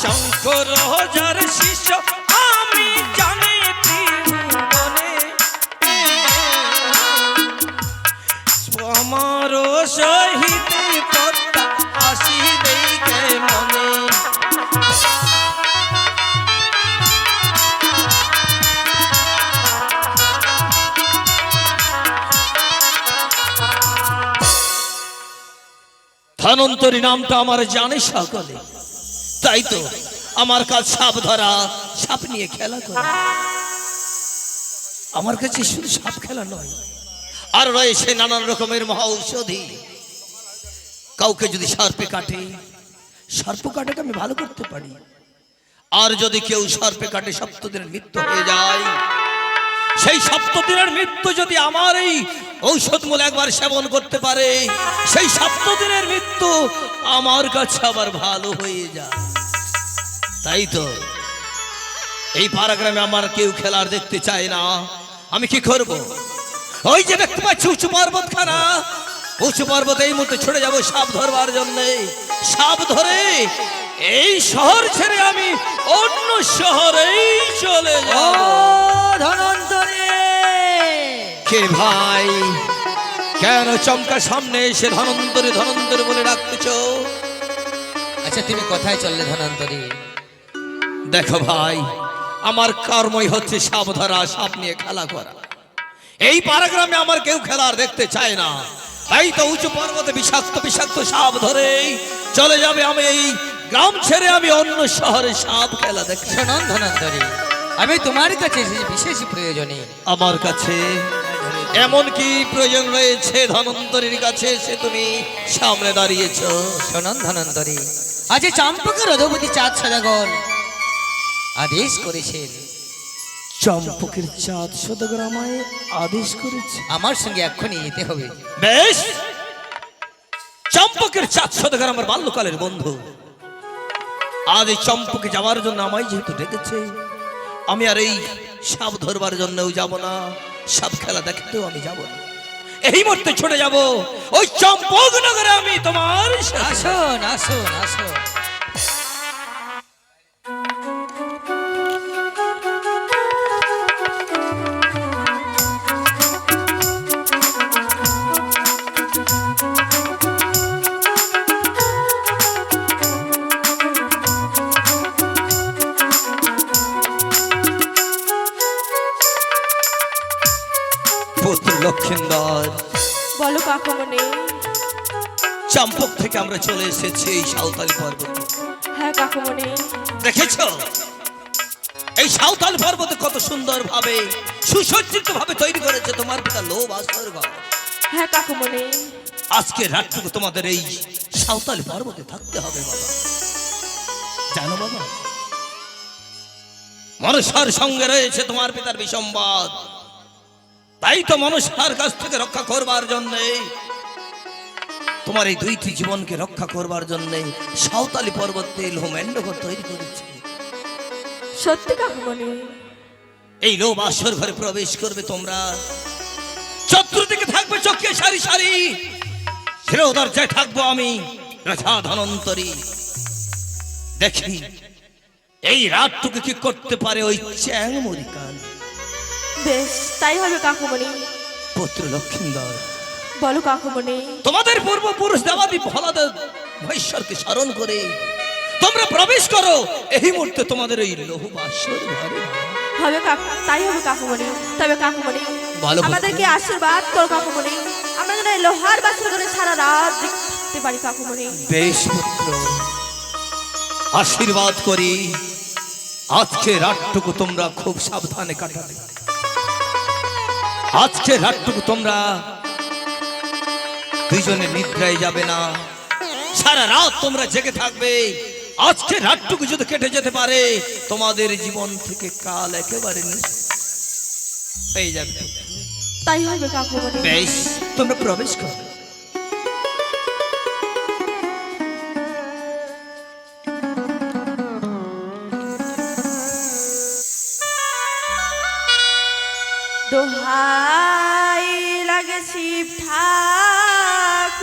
শঙ্কর যার শিষ্য আমি জানি ত্রিভুবনে। আমার সহিত মনে ধনন্তরী নামটা আমার জানে সকলে। তাই তো আমার কাজ সাপ ধরা, সাপ নিয়ে খেলা করা। আমার কাছে শুধু সাপ খেলা নয়, আর রয়েছে নানান রকমের মহা ঔষধি। কাউকে যদি সর্পে কাটে, সর্প কাটাকে আমি ভালো করতে পারি। আর যদি কেউ সর্পে কাটে, সপ্তদিনের মৃত্যু হয়ে যায়। সেই সপ্তদিনের মৃত্যু যদি আমার এই ঔষধ মূল একবার সেবন করতে পারে, সেই সপ্তদিনের মৃত্যু আমার কাছে আবার ভালো হয়ে যায়। তাই তো। এই পারাগ্রামে আমার কেউ খেলার দেখতে চায় না। আমি কি করব? ওই যে দেখতে পাচ্ছি উঁচু পর্বত খানা উঁচু পর্বত এই মুহূর্তে ছড়ে যাব সাপ ধরবার জন্য। সাপ ধরে এই শহর ছেড়ে আমি অন্য শহরেই চলে ও যাব ধনন্তরী! কে ভাই কেন চমকা সামনে এসে ধনন্তরে ধনন্তরে বলে ডাকতেছ? আচ্ছা তুমি কোথায় চললে ধনন্তরী? দেখো ভাই আমার কর্মই হচ্ছে সাপ ধরা সাপ নিয়ে খেলা করা। এই পারাগ্রামে আমার কেউ খেলার দেখতে চায় না। তাই তো উঁচু পর্বতে বিষাক্ত বিষাক্ত সাপ ধরে চলে যাবে আমি এই গ্রাম ছেড়ে আমি অন্য শহরে সাপ খেলা দেখতে। শোনন আমি তোমার কাছে বিশেষ প্রয়োজনে। আমার কাছে এমন কি প্রয়োজন রয়েছে ধনন্তরীর কাছে সে তুমি সামনে দাঁড়িয়েছো? শোনন ধনন্তরী আজ চম্পকের অধপতি চাঁদ সদাগর আদেশ করেছেন। চম্পকের চাঁদ শতগ্রামায় আদেশ করেছে। আমার সঙ্গে এক্ষুনি যেতে হবে। বেশ। চম্পকের চাঁদ শতগ্রাম আমার বাল্যকালের বন্ধু। আজ এই চম্পকে যাওয়ার জন্য আমায় যেহেতু ডেকেছে আমি আর এই সাপ ধরবার জন্যও যাব না। সাপ খেলা দেখতেও আমি যাব না। এই মুহূর্তে ছুটে যাব ওই চম্পক নগরে আমি তোমার আসুন আসুন আসুন। লক্ষিন্দর বলো কাকুমনি চম্পক থেকে আমরা চলে এসেছি এই সাঁওতালি পর্বতে। হ্যাঁ কাকুমনি দেখেছ? এই সাঁওতাল পর্বত কত সুন্দর ভাবে সুসজ্জিত ভাবে তৈরি করেছে তোমার পিতা লোভ আশ্রয় ঘর। হ্যাঁ কাকুমনি আজকে রাতটুকু তোমাদের এই সাঁওতাল পর্বতে থাকতে হবে বাবা। জানো বাবা? মনসার সঙ্গে রয়েছে তোমার পিতার বিসম্বাদ তাই তো মনসার কাছ থেকে রক্ষা করবার জন্যে তোমার এই দুইটি জীবনকে রক্ষা করবার জন্যে সাঁওতালি পর্বতে লোমেন্ডঘর তৈরি করেছে। সত্যি কাকুমনি এই লোভ আসর ঘরে প্রবেশ করবে তোমরা। চতুর্দিকে থাকবে চোখে সারি সারি। সেও দরজায় থাকব আমি রাজা ধনন্তরী। দেখি এই রাতটুকু কি করতে পারে ওই চ্যাং মরিকান বেশ তাই হবে কাকুমনি পুত্র লক্ষিন্দর বলো কাকুমনি তোমাদের পূর্বপুরুষ দেবাদি ভোলাদের মহেশ্বরকে স্মরণ করে তোমরা প্রবেশ করো এই মুহূর্তে তোমাদের এই লোহ বাসর ঘরে। হবে কাকু তাই হবে কাকুমনি তবে পুত্র। আমাদেরকে আশীর্বাদ করো কাকুমনি আমরা যেন এই লোহার বাসর করে সারা রাত দেখতে পারি কাকুমনি বেশ পুত্র আশীর্বাদ করি। আজকে রাতটুকু তোমরা খুব সাবধানে কাটাবে। আজকে রাতটুকু তোমরা দুইজনে নিদ্রায় যাবে না। সারা রাত তোমরা জেগে থাকবে। আজকে রাতটুকু যদি কেটে যেতে পারে তোমাদের জীবন থেকে কাল একেবারে পেয়ে যাবে। তাই হবে কাকু বেশ তোমরা প্রবেশ করো। দোহাই লাগে শিব ঠাকুর।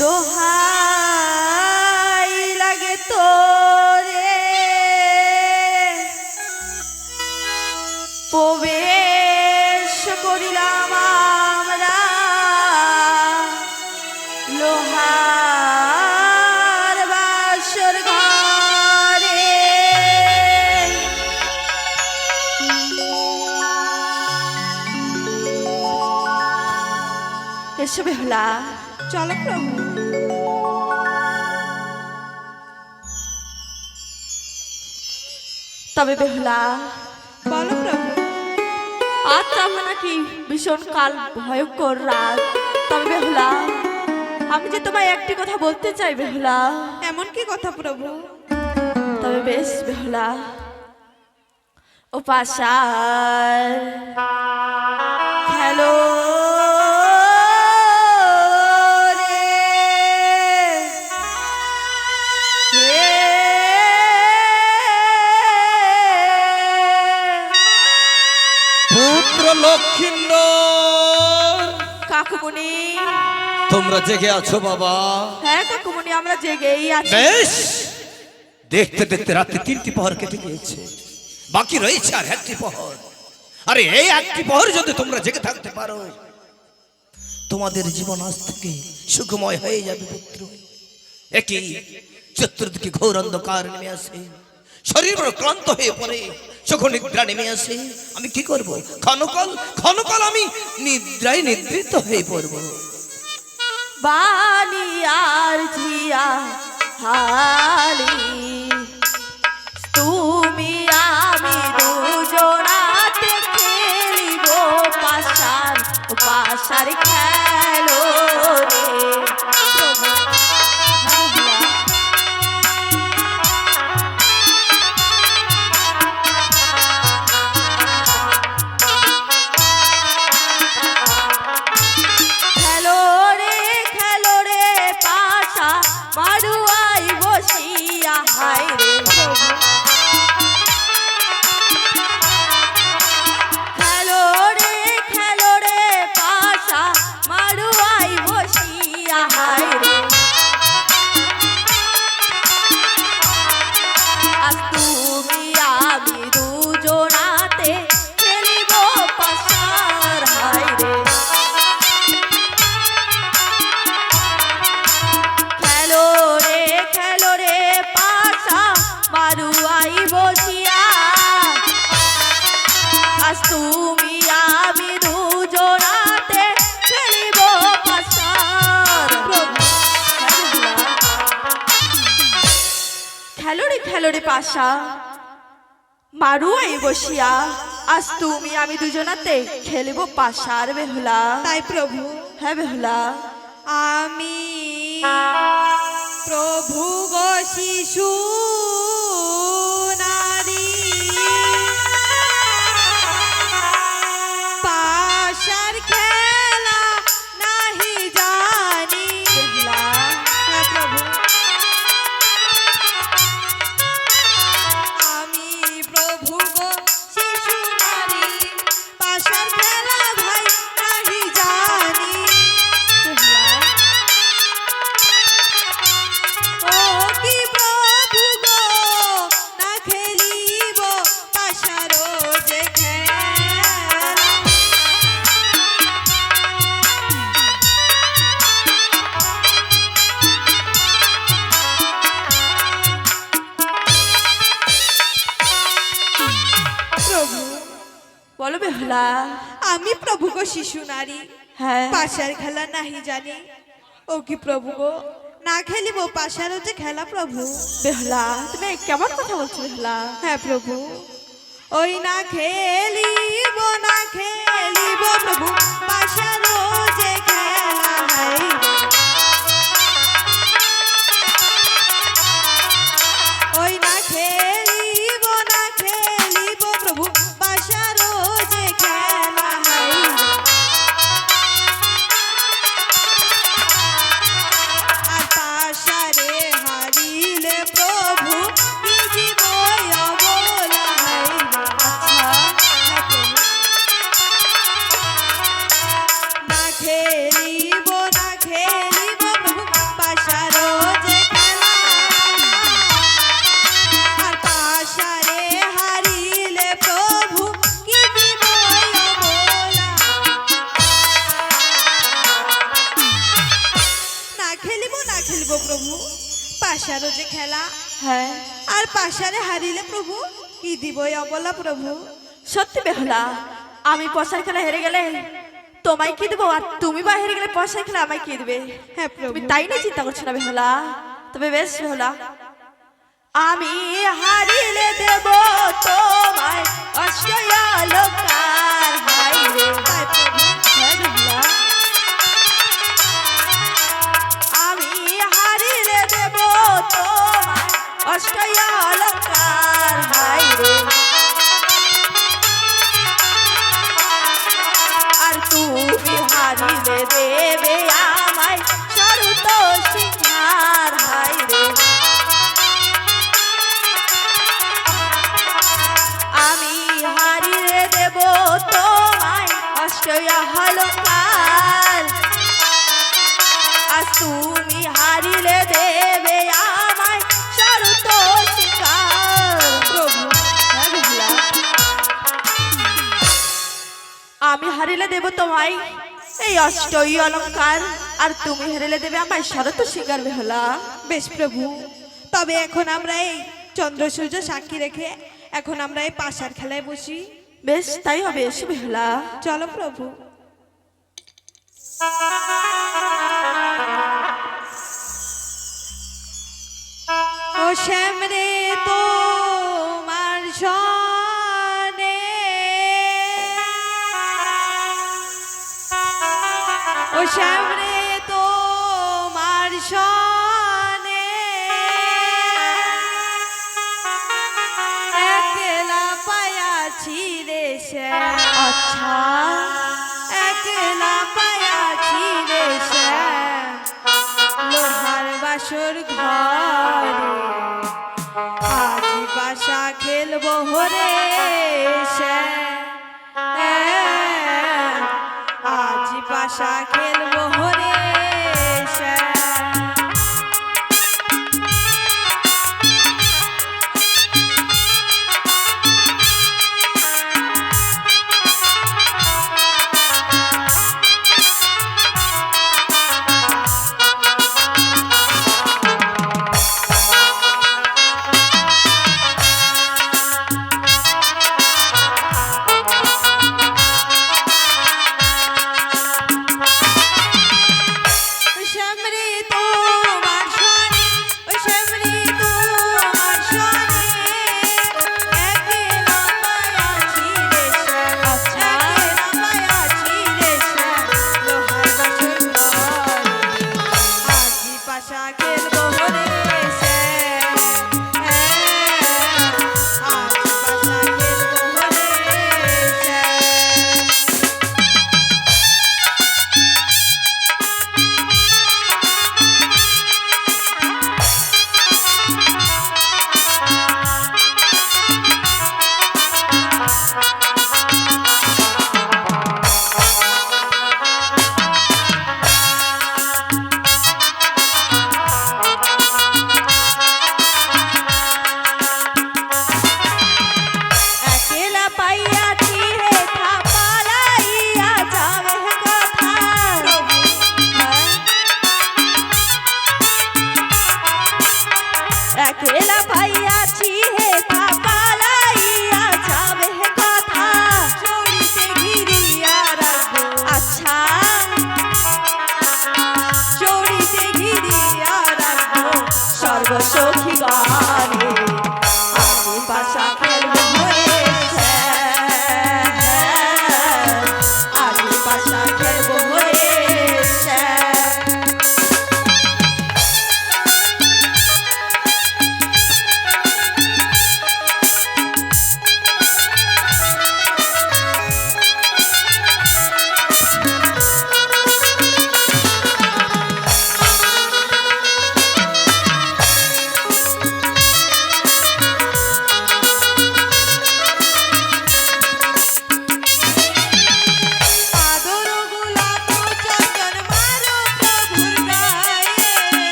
দোহাই বেহুলা চলো প্রভু। তবে বেহলা বলো প্রভু। আজ তাহলে নাকি ভীষণ কাল ভয়ঙ্কর রাত। তবে বেহুলা আমি যে তোমায় একটি কথা বলতে চাই বেহুলা। এমন কি কথা প্রভু? তবে বেশ বেহুলা ও পাশার হ্যালো লক্ষ্মীন্দর কাকুমণি। তোমরা জেগে আছো বাবা। হ্যাঁ কাকুমণি আমরা জেগেই আছি। বেশ। দেখতে দেখতে রাত্রি তিনটি পহর কেটে গিয়েছে। বাকি রয়েছে আর একটি পহর। আরে এই একটি পহর যদি তোমরা জেগে থাকতে পারো তোমাদের জীবন আজ থেকে সুখময় হয়ে যাবে পুত্র। একটি চতুর্দিকে ঘোর অন্ধকার নেমে আসে। শরীর বড় ক্লান্ত হয়ে পড়ে। চোখ নিদ্রা নেমে আসে। আমি কি করব? ক্ষণকাল ক্ষণকাল আমি নিদ্রায় নিদ্রিত হয়ে পড়ব। আর জিয়া, হালি। রে পাশা। মারু এই বসিয়া আজ তুমি আমি দুজনাতে খেলিব পাশার বেহুলা। তাই প্রভু। হ্যাঁ বেহুলা। আমি প্রভু গো শিশু। গো শিশু নারী হ্যাঁ। পাশার খেলা নাহি জানি। ও কি প্রভু গো? না খেলিব পাশার যে খেলা প্রভু। বেহলা তুমি কেমন কথা বলছো বেহলা? হ্যাঁ প্রভু। ওই না খেলিব খেলিব না খেলিব পাশারো খেলা। পাশারে হারিলে প্রভু কি না খেলিব না খেলিব প্রভু। পাশারো যে খেলা। হ্যাঁ। আর পাশারে হারিলে প্রভু কি দিব অবলা প্রভু। সত্যি বেহলা আমি পশার খেলা হেরে গেলে তোমায় কি দেবো? আর তুমি বাইরে গেলে পয়সা খেলে আমায় কি দেবে? হ্যাঁ তুমি তাই না চিন্তা করছ না বেহলা? তবে বেশ বেহলা। আমি হারিলে দেবো তোমায় অষ্টয়ালকার হাই রে হারিলে দেবে আমায় শরত সিংহার আমি হারিয়ে দেব তোমায়, অষ্টয়া হলকার আর তুমি হারিলে দেবে আমায় হ্যাঁ আমি হারিলে দেব তোমায় এই অষ্টই অলংকার আর তুমি হারিলে দেবে আমায় শরত শিকার বেহলা বেশ প্রভু তবে এখন আমরা এই চন্দ্র সূর্য সাক্ষী রেখে এখন আমরা এই পাশার খেলায় বসি। বেশ তাই হবে এসে বেহলা চলো প্রভু। ও শ্যাম রে তোমার ও শ্যামরে তোমার সনে একলা পায়াছি রে শ্যাম আচ্ছা একলা পায়াছি রে শ্যাম লোহার বাসর ঘরে আজ বাসা খেলব হরে শ্যাম আজ বাসা I'm a